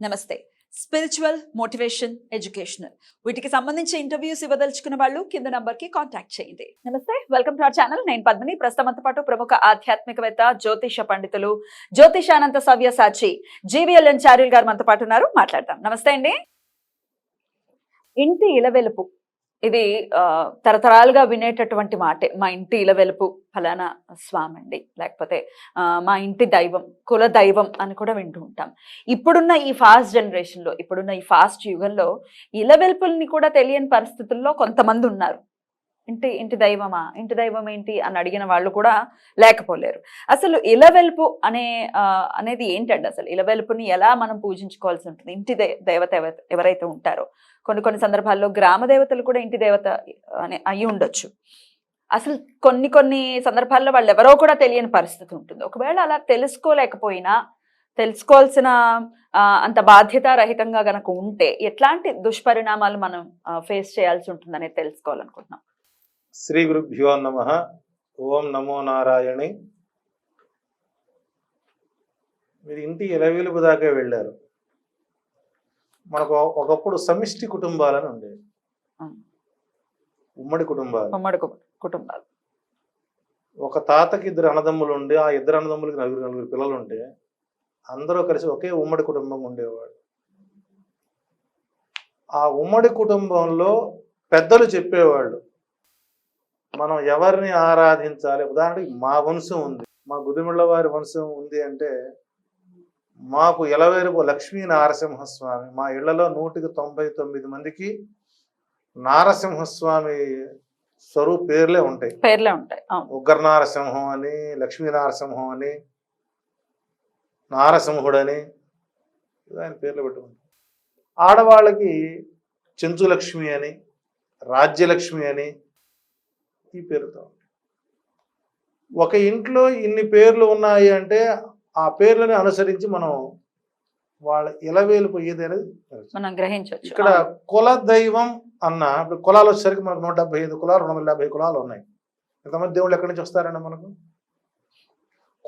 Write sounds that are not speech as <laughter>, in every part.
నమస్తే. Spiritual motivation educational వీటికి సంబంధించి ఇంటర్వ్యూస్ ఇవ్వదలుచుకున్న వాళ్ళు కింద నంబర్కి కాంటాక్ట్ చేయండి. నమస్తే. వెల్కమ్ టు అవర్ ఛానల్ నేను పద్మిని. ప్రస్తుతంతో పాటు ప్రముఖ ఆధ్యాత్మికవేత్త జ్యోతిష పండితులు జ్యోతిషానంత సవ్య సాచి జీవీఎల్ఎన్ చార్యుల్ గారు మనతో పాటు ఉన్నారు. మాట్లాడతాం. నమస్తే అండి. ఇంటి ఇలవెలుపు. ఇది తరతరాలుగా వినేటటువంటి మాటే మా ఇంటి ఇలవెలుపు ఫలానా స్వామి అండి లేకపోతే మా ఇంటి దైవం కుల దైవం అని కూడా వింటూ ఉంటాం. ఇప్పుడున్న ఈ ఫాస్ట్ జనరేషన్లో ఇప్పుడున్న ఈ ఫాస్ట్ యుగంలో ఇలవెల్పుల్ని కూడా తెలియని పరిస్థితుల్లో కొంతమంది ఉన్నారు. ఇంటి ఇంటి దైవమా? ఇంటి దైవం ఏంటి? అని అడిగిన వాళ్ళు కూడా లేకపోలేరు. అసలు ఇలవెల్పు అనే అనేది ఏంటండి అసలు? ఇలవెల్పుని ఎలా మనం పూజించుకోవాల్సి ఉంటుంది? ఇంటి దే- దేవత ఎవరైతే ఉంటారో? కొన్ని కొన్ని సందర్భాల్లో గ్రామ దేవతలు కూడా ఇంటి దేవత అనే అయి ఉండొచ్చు. అసలు కొన్ని కొన్ని సందర్భాల్లో వాళ్ళు ఎవరో కూడా తెలియని పరిస్థితి ఉంటుంది. ఒకవేళ అలా తెలుసుకోలేకపోయినా తెలుసుకోవాల్సిన అంత బాధ్యత రహితంగా గనక ఉంటే ఎట్లాంటి దుష్పరిణామాలు మనం ఫేస్ చేయాల్సి ఉంటుందనేది తెలుసుకోవాలనుకుంటున్నాం. శ్రీ గురుభ్యో నమ. ఓం నమో నారాయణి. మీరు ఇంటి ఇలవెలుపు దాకా వెళ్ళారు. మనకు ఒకప్పుడు సమిష్టి కుటుంబాలని ఉండేవి. ఉమ్మడి కుటుంబాలు. ఉమ్మడి కుటుంబాలు. ఒక తాతకి ఇద్దరు అన్నదమ్ములు ఉండి ఆ ఇద్దరు అన్నదమ్ములకి నలుగురు నలుగురు పిల్లలు ఉంటే అందరూ కలిసి ఒకే ఉమ్మడి కుటుంబం ఉండేవాడు ఆ ఉమ్మడి కుటుంబంలో పెద్దలు చెప్పేవాళ్ళు. మనం ఎవరిని ఆరాధించాలి? ఉదాహరణకి మా వంశం ఉంది. మా గుదిమిళ్ళ వారి వంశం ఉంది అంటే మాకు ఎలవేరుపు లక్ష్మీ నారసింహస్వామి మా ఇళ్ళలో నూటికి తొంభై తొమ్మిది మందికి నారసింహస్వామి స్వరూప పేర్లే ఉంటాయి. పేర్లే ఉంటాయి. ఉగ్ర నారసింహం అని లక్ష్మీ నారసింహం అని నారసింహుడని ఆయన పేర్లు పెట్టుకుంటాం. ఆడవాళ్ళకి చెంచులక్ష్మి అని రాజ్యలక్ష్మి అని ఈ పేరుతో ఒక ఇంట్లో ఇన్ని పేర్లు ఉన్నాయి అంటే ఆ పేర్లని అనుసరించి మనం వాళ్ళ ఇలవేలుపు ఏది అనేది. మనం గ్రహించవచ్చు. ఇక్కడ కుల దైవం అన్న ఇప్పుడు కులాలు వచ్చేసరికి మనకు నూట డెబ్బై ఐదు కులాలు రెండు వందల డెబ్బై కులాలు ఉన్నాయి. ఎంతమంది దేవుళ్ళు ఎక్కడి నుంచి వస్తారండి మనకు?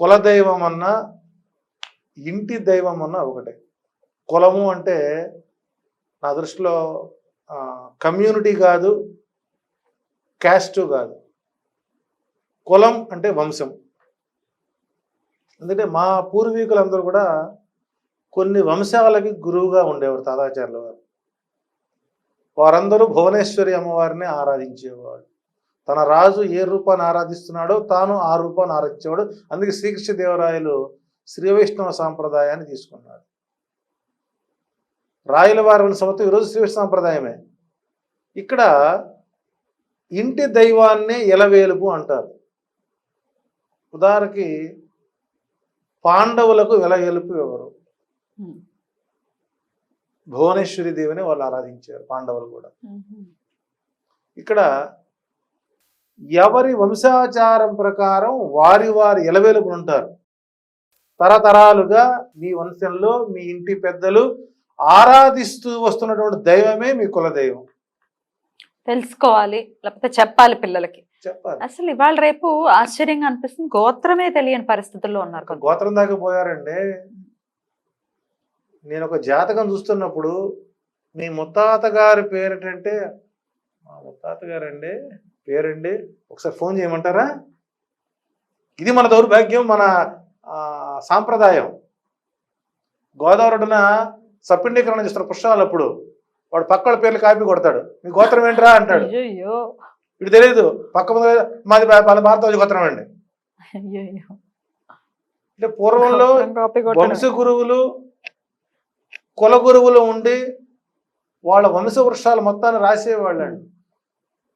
కుల దైవం అన్న ఇంటి దైవం అన్న ఒకటే. కులము అంటే నా దృష్టిలో కమ్యూనిటీ కాదు క్యాస్టు కాదు. కులం అంటే వంశం. ఎందుకంటే మా పూర్వీకులందరూ కూడా కొన్ని వంశాలకి గురువుగా ఉండేవారు తాతాచార్యుల వారు వారందరూ భువనేశ్వరి అమ్మవారిని ఆరాధించేవాడు. తన రాజు ఏ రూపాన్ని ఆరాధిస్తున్నాడో తాను ఆ రూపాన్ని ఆరాధించేవాడు. అందుకే శ్రీకృష్ణ దేవరాయలు శ్రీ వైష్ణవ సాంప్రదాయాన్ని తీసుకున్నాడు. రాయల వారి వంశంతో ఈరోజు శ్రీ వైష్ణవ సాంప్రదాయమే. ఇక్కడ ఇంటి దైవాన్నే ఎలవేలుపు అంటారు. ఉదాహరణకి పాండవులకు వెలవేలుపు ఎవరు. భువనేశ్వరి దేవిని వాళ్ళు ఆరాధించారు పాండవులు కూడా. ఇక్కడ ఎవరి వంశాచారం ప్రకారం వారి వారి ఎలవేలుపు ఉంటారు. తరతరాలుగా మీ వంశంలో మీ ఇంటి పెద్దలు ఆరాధిస్తూ వస్తున్నటువంటి దైవమే మీ కుల దైవం తెలుసుకోవాలి లేకపోతే చెప్పాలి పిల్లలకి. చెప్పాలి. అసలు ఇవాళ రేపు ఆశ్చర్యంగా అనిపిస్తుంది గోత్రమే తెలియని పరిస్థితుల్లో ఉన్నారు గోత్రం దాకా పోయారండి. నేను ఒక జాతకం చూస్తున్నప్పుడు మీ ముత్తాత గారి పేరేటంటే మా ముత్తాత గారండి పేరండి ఒకసారి ఫోన్ చేయమంటారా? ఇది మన దౌర్భాగ్యం మన సాంప్రదాయం. గోదావరిన సప్పిండీకరణ చేస్తున్న పుష్పాలు అప్పుడు వాడు పక్కల పేర్లు కాపీ కొడతాడు. మీ గోత్రం ఏంట్రా అంటాడు. ఇటు తెలియదు పక్క ముందు మాది భా- మన భారతదేశ గోత్రం అండి. అంటే పూర్వంలో. వంశ గురువులు కుల గురువులు ఉండి వాళ్ళ వంశ వృక్షాలు మొత్తాన్ని రాసేవాళ్ళండి.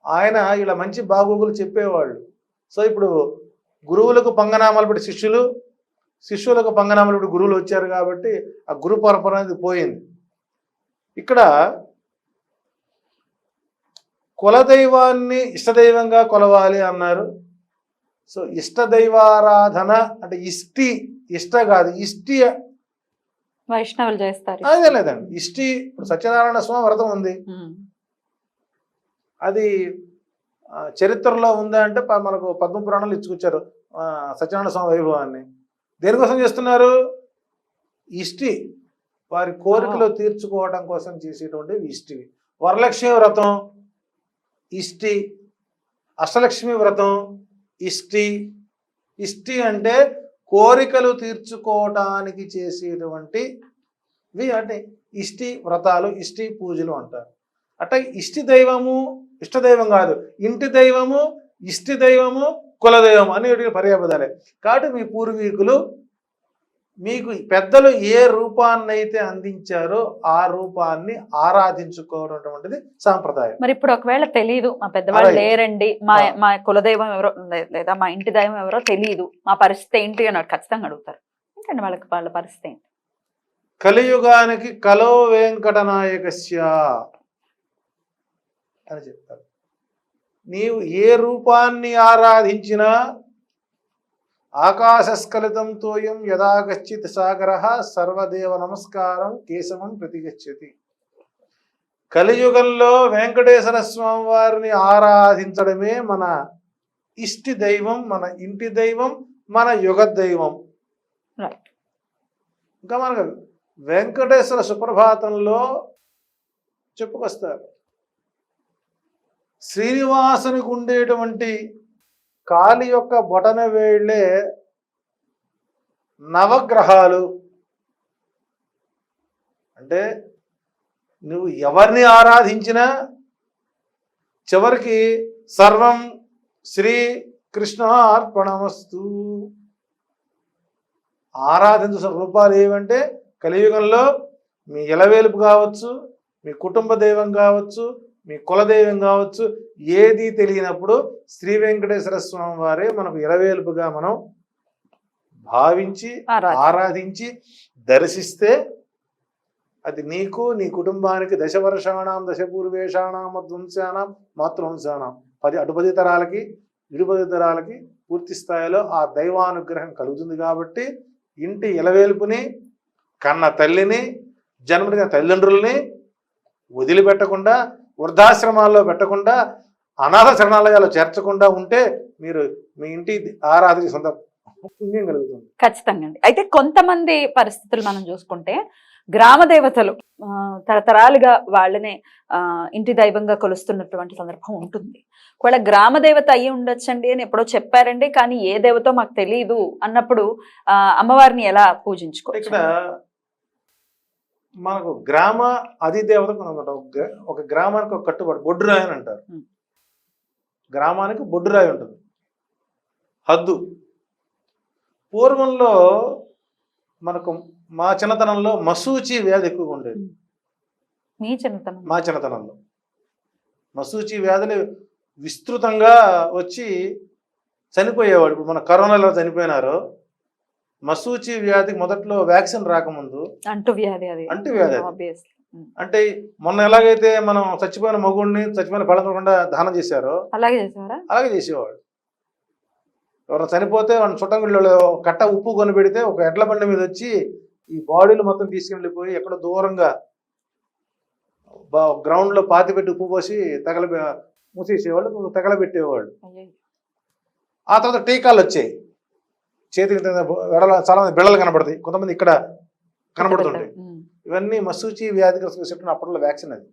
ఆయన ఇలా మంచి బాగోగులు చెప్పేవాళ్ళు. సో ఇప్పుడు గురువులకు పంగనామాలు పెట్టి శిష్యులు శిష్యులకు పంగనామాలు పెట్టి గురువులు వచ్చారు కాబట్టి ఆ గురు పరంపర అనేది పోయింది. ఇక్కడ కులదైవాన్ని ఇష్టదైవంగా కొలవాలి అన్నారు. సో ఇష్టదైవారాధన అంటే ఇష్టి ఇష్ట కాదు ఇష్టి వైష్ణవులు చేస్తారు. అదే లేదండి. ఇష్టి ఇప్పుడు సత్యనారాయణ స్వామి వ్రతం ఉంది. అది చరిత్రలో ఉందా అంటే మనకు పద్మ పురాణాలు ఇచ్చుకొచ్చారు సత్యనారాయణ స్వామి వైభవాన్ని. దేనికోసం చేస్తున్నారు? ఇష్టి. వారి కోరికలు తీర్చుకోవడం కోసం చేసేటువంటి ఇష్టివి వరలక్ష్మి వ్రతం ఇష్టి. అష్టలక్ష్మి వ్రతం ఇష్టి. ఇష్టి అంటే కోరికలు తీర్చుకోవటానికి చేసేటువంటి ఇవి అంటే ఇష్టి వ్రతాలు ఇష్టి పూజలు అంటారు. అట్లా ఇష్టి దైవము ఇష్ట దైవం కాదు. ఇంటి దైవము ఇష్టి దైవము కులదైవం అనేవి పర్యాపదాలే. కాబట్టి మీ పూర్వీకులు మీకు పెద్దలు ఏ రూపాన్నైతే అందించారో ఆ రూపాన్ని ఆరాధించుకోవడం అనేది సాంప్రదాయం మరి ఇప్పుడు ఒకవేళ తెలియదు మా పెద్దవాళ్ళు. లేరండి మా. మా కులదైవం ఎవరో లేదా మా ఇంటి దైవం ఎవరో తెలియదు మా పరిస్థితి ఏంటి అని ఖచ్చితంగా అడుగుతారు ఏంటండి వాళ్ళకి వాళ్ళ పరిస్థితి ఏంటి కలియుగానికి కలో వెంకటనాయకస్య అని చెప్తారు నీవు ఏ రూపాన్ని ఆరాధించినా ఆకాశస్కలితంతోయం యదా గచ్చిత్ సాగర సర్వదేవ నమస్కారం కేశవం ప్రతిగచ్చతి. కలియుగంలో వెంకటేశ్వర స్వామి వారిని ఆరాధించడమే మన ఇష్టి దైవం మన ఇంటి దైవం మన యుగ దైవం ఇంకా మనకు వెంకటేశ్వర సుప్రభాతంలో చెప్పుకొస్తారు. శ్రీనివాసునికి ఉండేటువంటి కాలి యొక్క బొటన వేళ్ళే నవగ్రహాలు. అంటే నువ్వు ఎవరిని ఆరాధించినా చివరికి సర్వం శ్రీ కృష్ణ అర్పణమస్తు ఆరాధించిన రూపాలు ఏవంటే కలియుగంలో మీ ఇలవేలుపు కావచ్చు మీ కుటుంబ దైవం కావచ్చు మీ కులదైవం కావచ్చు ఏది తెలియనప్పుడు శ్రీ వెంకటేశ్వర స్వామి వారే మనకు ఇలవేలుపుగా మనం భావించి. ఆరాధించి దర్శిస్తే అది నీకు నీ కుటుంబానికి దశ వర్షాణం దశ పూర్వేషాణం మధ్వంశానం మాతృవంశానం పది అటుపది తరాలకి ఇరుపది తరాలకి పూర్తి స్థాయిలో ఆ దైవానుగ్రహం కలుగుతుంది కాబట్టి ఇంటి ఇలవేల్పుని కన్న తల్లిని జన్మదిన తల్లిదండ్రుల్ని వదిలిపెట్టకుండా వృద్ధాశ్రమాల్లో పెట్టకుండా అనాథ శరణాలయాలు చేర్చకుండా ఉంటే మీరు మీ ఇంటి ఆరాధన పుణ్యం కలుగుతుంది. ఖచ్చితంగా అండి. అయితే కొంతమంది పరిస్థితులు మనం చూసుకుంటే గ్రామ దేవతలు తరతరాలుగా వాళ్ళనే ఇంటి దైవంగా కొలుస్తున్నటువంటి సందర్భం ఉంటుంది. ఒకవేళ గ్రామ దేవత అయ్యి ఉండొచ్చండి అని ఎప్పుడో చెప్పారండి కానీ ఏ దేవతో మాకు తెలియదు అన్నప్పుడు అమ్మవారిని ఎలా పూజించుకోవచ్చు? ఇక్కడ మనకు గ్రామ అధిదేవత అనమాట ఒక గ్రా- ఒక గ్రామానికి ఒక కట్టుబడి బొడ్డురాయి అని అంటారు. గ్రామానికి బొడ్డురాయి ఉంటుంది. హద్దు. పూర్వంలో మనకు మా చిన్నతనంలో మసూచి వ్యాధి ఎక్కువగా ఉండేది. మీ చిన్నతనం మా చిన్నతనంలో. మసూచి వ్యాధులు విస్తృతంగా వచ్చి చనిపోయేవాడు. ఇప్పుడు మన కరోనాలో చనిపోయినారు మసూచి వ్యాధికి మొదట్లో వ్యాక్సిన్ రాకముందు అంటు వ్యాధి అది. అది. ఆబ్వియస్లీ అంటే మొన్న ఎలాగైతే మనం చచ్చిపోయిన మగుడిని చచ్చిపోయిన పడకుండా దానం చేశారో అలాగే చేసారా అలాగే చేసేవాడు. ఎవరైనా చనిపోతే వాళ్ళని చుట్టంగిళ్ళు కట్ట ఉప్పు కొని పెడితే ఒక ఎడ్ల బండి మీద వచ్చి ఈ బాడీలు మొత్తం తీసుకెళ్ళిపోయి ఎక్కడో దూరంగా గ్రౌండ్లో పాతి పెట్టి ఉప్పు పోసి తగల మూసేసేవాళ్ళు తగలబెట్టేవాళ్ళు. ఆ తర్వాత టీకాలు వచ్చాయి. చేతికి వెడల చాలా మంది బిళ్ళలు కనబడతాయి. కొంతమంది ఇక్కడ కనబడుతుంటాయి. ఇవన్నీ మసూచి వ్యాధిగ్రస్తులకు చెప్పిన అప్పట్లో వ్యాక్సిన్ అది.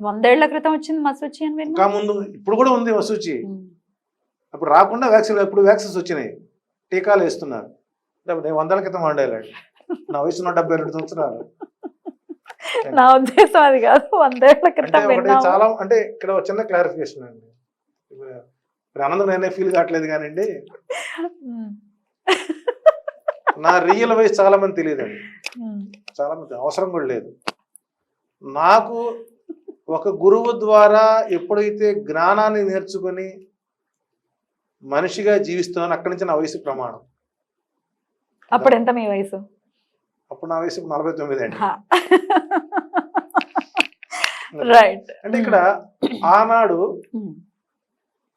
వందేళ్ళ క్రితం వచ్చింది మసూచి అని ఇంకా ముందు ఇప్పుడు కూడా ఉంది మసూచి. అప్పుడు రాకుండా వ్యాక్సిన్ ఇప్పుడు వ్యాక్సిన్స్ వచ్చినాయి. టీకాలు వేస్తున్నారు. నేను వందల క్రితం వాడేలాడు నా వయసు నూట డెబ్బై రెండు సంవత్సరాలు. నా ఉద్దేశం అది కాదు. వందేళ్ళ క్రితం చాలా అంటే ఇక్కడ చిన్న క్లారిఫికేషన్ అండి. ఇప్పుడు ఆనందం నేనే ఫీల్ కావట్లేదు కానివ్వండి. నా రియల్ వయసు చాలా మంది తెలియదండి. చాలా మంది అవసరం కూడా లేదు. నాకు ఒక గురువు ద్వారా ఎప్పుడైతే జ్ఞానాన్ని నేర్చుకొని మనిషిగా జీవిస్తున్నాను అక్కడి నుంచి నా వయసు ప్రమాణం. అప్పుడు ఎంత మీ వయసు? అప్పుడు నా వయసు నలభై తొమ్మిది అండి. రైట్ <laughs> అంటే ఇక్కడ ఆనాడు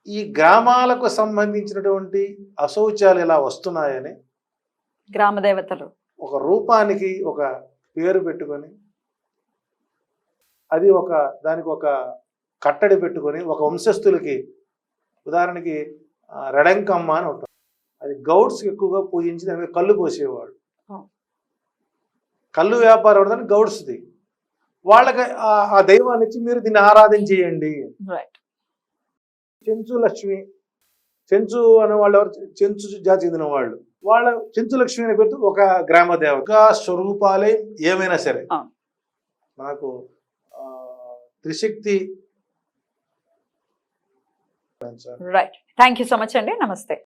ఈ గ్రామాలకు సంబంధించినటువంటి అశౌచాలు ఇలా వస్తున్నాయని గ్రామ దేవతలు. ఒక రూపానికి ఒక పేరు పెట్టుకొని అది ఒక దానికి ఒక కట్టడి పెట్టుకొని ఒక వంశస్థులకి ఉదాహరణకి రెడంకమ్మ అని ఉంటుంది. అది గౌడ్స్ ఎక్కువగా పూజించి దాని మీద కళ్ళు పోసేవాడు. కళ్ళు వ్యాపారం ఉండదని గౌడ్స్ది. వాళ్ళకి ఆ- ఆ దైవాన్ని ఇచ్చి మీరు దీన్ని ఆరాధన చేయండి. రైట్ చెంచు లక్ష్మి చెంచు అనే వాళ్ళు ఎవరు? చెంచు జాతి చెందిన వాళ్ళు. వాళ్ళ చెంచు లక్ష్మి అనే పేరుతో ఒక గ్రామ దేవత. ఒక స్వరూపాలే ఏమైనా సరే. ఆ, Trishakti right thank you so much అండి. నమస్తే.